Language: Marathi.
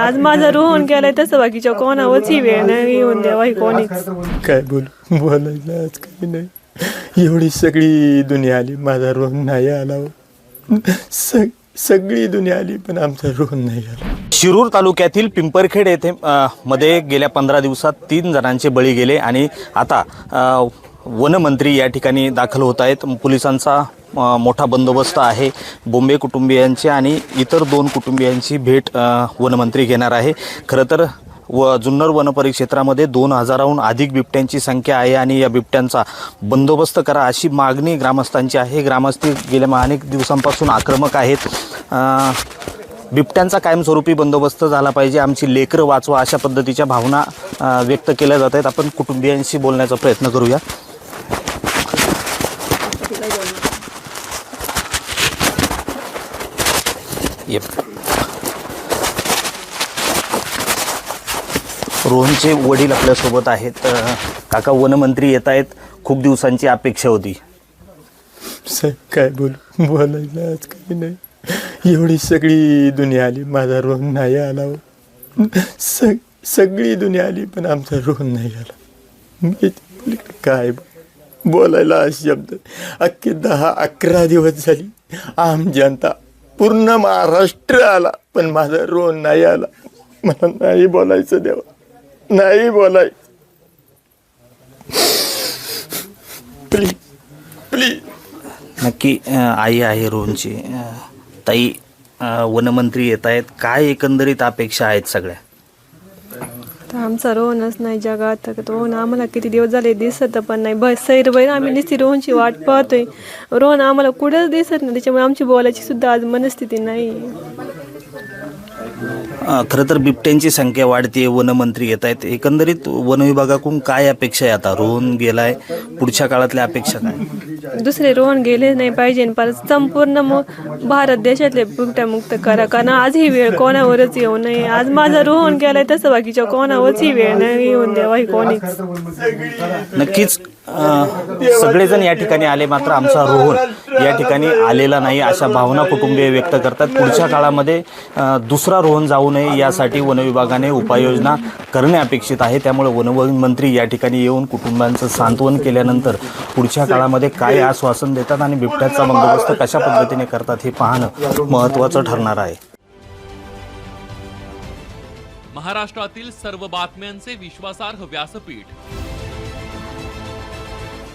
आज माझा रोहन गेलाय तसं बाकीच्या कोणावरच ही वेळ नाही येऊन द्यावा ही कोणीच. काय बोलू बोलायला आज काही नाही. एवढी सगळी दुनिया आली माझा रोहन नाही आला हो. सग सगळी दुनिया आली पण आमचा रोहन नाही आला. शिरूर तालुक्यातील पिंपरखेड येथे अ, मध्ये गेल्या पंधरा दिवसात तीन जणांचे बळी गेले आणि आता अ, वनमंत्री या ठिकाणी दाखल होत आहेत. पोलिसांचा मोठा बंदोबस्त आहे. बोंबे कुटुंबियांचे आणि इतर दोन कुटुंबियांची भेट वनमंत्री घेणार आहे. खरं तर व जुन्नर वनपरिक्षेत्रामध्ये दोन हजाराहून अधिक बिबट्यांची संख्या आहे आणि या बिबट्यांचा बंदोबस्त करा अशी मागणी ग्रामस्थांची आहे. ग्रामस्थ गेल्या अनेक दिवसांपासून आक्रमक आहेत. बिबट्यांचा कायमस्वरूपी बंदोबस्त झाला पाहिजे. आमची लेकरं वाचवा अशा पद्धतीच्या भावना व्यक्त केल्या जात आहेत. आपण कुटुंबियांशी बोलण्याचा प्रयत्न करूया. येप. रोहनचे वडील आपल्यासोबत आहेत. काका वनमंत्री येत आहेत. खूप दिवसांची अपेक्षा होती. साहेब काय बोलू? बोलायला आज काही नाही. एवढी सगळी दुनिया आली. माझा रोहन नाही आला हो. सग सगळी दुनिया आली पण आमचा रोहन नाही आला. म्हणजे मी काय बोलायला शब्द अख्खे दहा अकरा दिवस झाली. आम जनता पूर्ण महाराष्ट्र आला पण माझा रोहन नाही आला. मला नाही बोलायचं देवा. नाही बोलायचं प्लीज प्लीज नक्की आई आहे रोहनची. ताई वनमंत्री येत आहेत. काय एकंदरीत अपेक्षा आहेत सगळ्या? तर आमचा रोहनच नाही जगात. तर रोहन आम्हाला किती दिवस झाले दिसत पण नाही. बस सैरभर आम्ही नुसती रोहनची वाट पाहतोय. रोहन आम्हाला कुठंच दिसत नाही. त्याच्यामुळे आमची बोलायची सुद्धा आज मनस्थिती नाही. खरं तर बिबट्यांची संख्या वाढते वनमंत्री येत आहेत. एकंदरीत वन विभागाकडून काय अपेक्षा आहे आता? रोहन गेलाय पुढच्या काळातल्या अपेक्षा काय? दुसरे रोहन गेले नाही पाहिजे परत संपूर्ण भारत देशातले बिबट्या मुक्त करा. कारण आज ही वेळ कोणावरच येऊ नये. आज माझा रोहन गेलाय तसं बाकीच्या कोणावरच ही वेळ नाही येऊन द्यावा ही कोणीच. नक्कीच सगळेजण या ठिकाणी आले मात्र आमचा रोहन. या ठिकाणी आलेला नाही अशा भावना कुटुंबीय व्यक्त करतात. पुढच्या काळामध्ये दुसरा रोहन जाऊ नये यासाठी वनविभागाने उपाययोजना करणे अपेक्षित आहे. त्यामुळे वनवन मंत्री या ठिकाणी येऊन कुटुंबांचं सांत्वन केल्यानंतर पुढच्या काळामध्ये काय आश्वासन देतात आणि बिबट्याचा बंदोबस्त कशा पद्धतीने करतात हे पाहणं महत्त्वाचं ठरणार आहे. महाराष्ट्रातील सर्व बातम्यांचे विश्वासार्ह व्यासपीठ